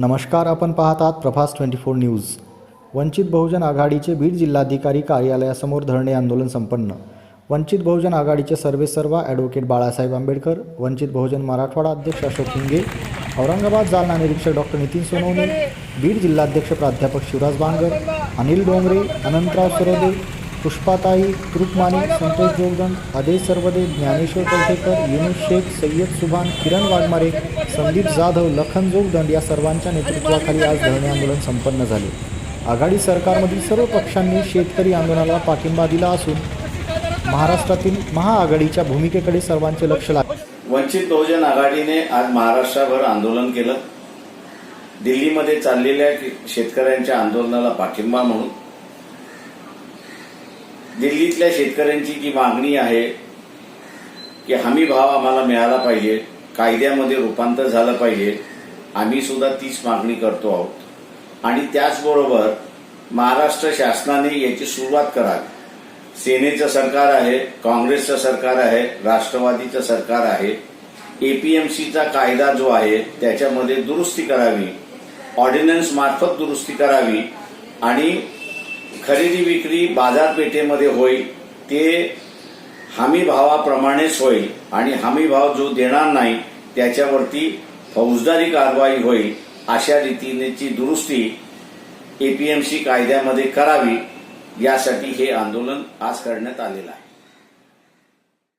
नमस्कार आपण पाहत आहात Prabhas twenty four news. Vanchit Bahujan आघाडीचे बीड जिल्हाधिकारी कार्यालयासमोर धरणे आंदोलन संपन्न. वंचित बहुजन आघाडीचे सर्वेसर्वा ॲडव्होकेट बाळासाहेब आंबेडकर वंचित बहुजन मराठवाडा अध्यक्ष अशोक हिंगे औरंगाबाद जालना निरीक्षक डॉक्टर नितीन सोनवणे बीड जिल्हाध्यक्ष प्राध्यापक शिवराज बांगर अनिल डोंगरे अनंतराव सरोदे पुष्पाताई कृपमाने संतोष जोगदंड अजय सर्वदे ज्ञानेश्वर कवठेकर युनुस शेख सय्यद सुभान किरण वाघमारे संदीप जाधव लखन जोगदंड या सर्वांच्या नेतृत्वाखाली आज धरणे आंदोलन संपन्न झाले. आघाडी सरकारमधील सर्व पक्षांनी शेतकरी आंदोलनाला पाठिंबा दिला असून महाराष्ट्रातील महाआघाडीच्या भूमिकेकडे सर्वांचे लक्ष लागले. वंचित बहुजन आघाडीने आज महाराष्ट्रभर आंदोलन केलं. दिल्लीमध्ये चाललेल्या शेतकऱ्यांच्या आंदोलनाला पाठिंबा म्हणून दिल्लीतल्या शेतकऱ्यांची जी मागणी आहे की हमी भाव आम्हाला मिळाला पाहिजे कायद्यामध्ये रूपांतर झालं पाहिजे आम्ही सुद्धा तीच मागणी करतो आहोत. आणि त्याचबरोबर महाराष्ट्र शासनाने याची सुरुवात करावी सेनेचं सरकार आहे काँग्रेसचं सरकार आहे राष्ट्रवादीचं सरकार आहे. एपीएमसीचा कायदा जो आहे त्याच्यामध्ये दुरुस्ती करावी. ऑर्डिनन्स मार्फत दुरुस्ती करावी. आणि खरेदी विक्री बाजारपेठेमध्ये होईल ते हमी भावाप्रमाणेच होईल आणि हमी भाव जो देणार नाही त्याच्यावरती फौजदारी कारवाई होईल अशा रीतीनेची दुरुस्ती एपीएमसी कायद्यामध्ये करावी यासाठी हे आंदोलन आज करण्यात आलेलं आहे.